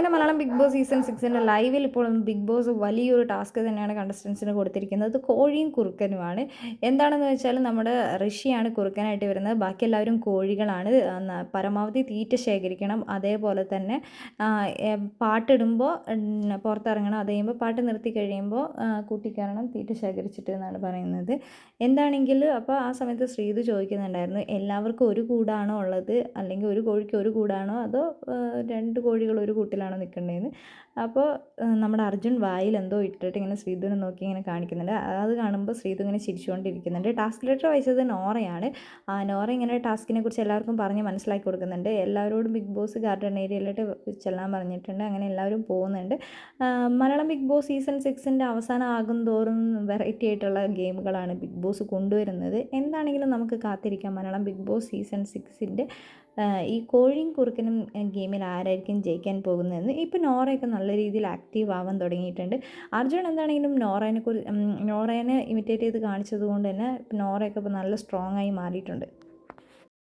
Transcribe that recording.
പിന്നെ Malayalam Bigg Boss season സിക്സിന്റെ ലൈവിൽ ഇപ്പോൾ ബിഗ് ബോസ് വലിയൊരു ടാസ്ക് തന്നെയാണ് കണ്ടസ്റ്റൻസിന് കൊടുത്തിരിക്കുന്നത്. കോഴിയും കുറുക്കനുമാണ്. എന്താണെന്ന് വെച്ചാൽ നമ്മുടെ ഋഷിയാണ് കുറുക്കനായിട്ട് വരുന്നത്. ബാക്കി എല്ലാവരും കോഴികളാണ്. പരമാവധി തീറ്റ ശേഖരിക്കണം. അതേപോലെ തന്നെ പാട്ടിടുമ്പോൾ പുറത്തിറങ്ങണം. അത് കഴിയുമ്പോൾ പാട്ട് നിർത്തി കഴിയുമ്പോൾ കൂട്ടിക്കാരണം തീറ്റ ശേഖരിച്ചിട്ട് എന്നാണ് പറയുന്നത്. എന്താണെങ്കിൽ അപ്പോൾ ആ സമയത്ത് ശ്രീതു ചോദിക്കുന്നുണ്ടായിരുന്നു എല്ലാവർക്കും ഒരു കൂടാണോ ഉള്ളത്? അല്ലെങ്കിൽ ഒരു കോഴിക്ക് ഒരു കൂടാണോ? അതോ രണ്ട് കോഴികൾ ഒരു കൂട്ടിലാണോ? നിൽക്കേണ്ടതെന്ന് അപ്പോൾ നമ്മുടെ അർജുൻ വായിൽ എന്തോ ഇട്ടിട്ട് ഇങ്ങനെ ശ്രീധുവിനെ നോക്കി ഇങ്ങനെ കാണിക്കുന്നുണ്ട്. അത് കാണുമ്പോൾ ശ്രീധു ഇങ്ങനെ ചിരിച്ചുകൊണ്ടിരിക്കുന്നുണ്ട്. ടാസ്ക് ലെറ്റർ വായിച്ചത് നോറയാണ്. നോറ ഇങ്ങനെ ടാസ്കിനെ കുറിച്ച് എല്ലാവർക്കും പറഞ്ഞ് മനസ്സിലാക്കി കൊടുക്കുന്നുണ്ട്. എല്ലാവരോടും ബിഗ് ബോസ് ഗാർഡൻ ഏരിയയിലോട്ട് ചെല്ലാൻ പറഞ്ഞിട്ടുണ്ട്. അങ്ങനെ എല്ലാവരും പോകുന്നുണ്ട്. മലയാളം ബിഗ് ബോസ് സീസൺ സിക്സിന്റെ അവസാനം ആകും തോറും വെറൈറ്റി ആയിട്ടുള്ള ഗെയിമുകളാണ് ബിഗ് ബോസ് കൊണ്ടുവരുന്നത്. എന്താണെങ്കിലും നമുക്ക് കാത്തിരിക്കാം. മലയാളം ബിഗ് ബോസ് സീസൺ സിക്സിന്റെ ഈ കോഴിയും കുറുക്കനും ഗെയിമിൽ ആരായിരിക്കും ജയിക്കാൻ പോകുന്നതെന്ന് ഇപ്പോൾ നോറയൊക്കെ നല്ല രീതിയിൽ ആക്റ്റീവ് ആവാൻ തുടങ്ങിയിട്ടുണ്ട്. അർജുൻ എന്താണെങ്കിലും നോറേനെ കുറിച്ച് നോറേനെ ഇമിറ്റേറ്റ് ചെയ്ത് കാണിച്ചത് കൊണ്ട് തന്നെ നോറയൊക്കെ ഇപ്പോൾ നല്ല സ്ട്രോങ് ആയി മാറിയിട്ടുണ്ട്.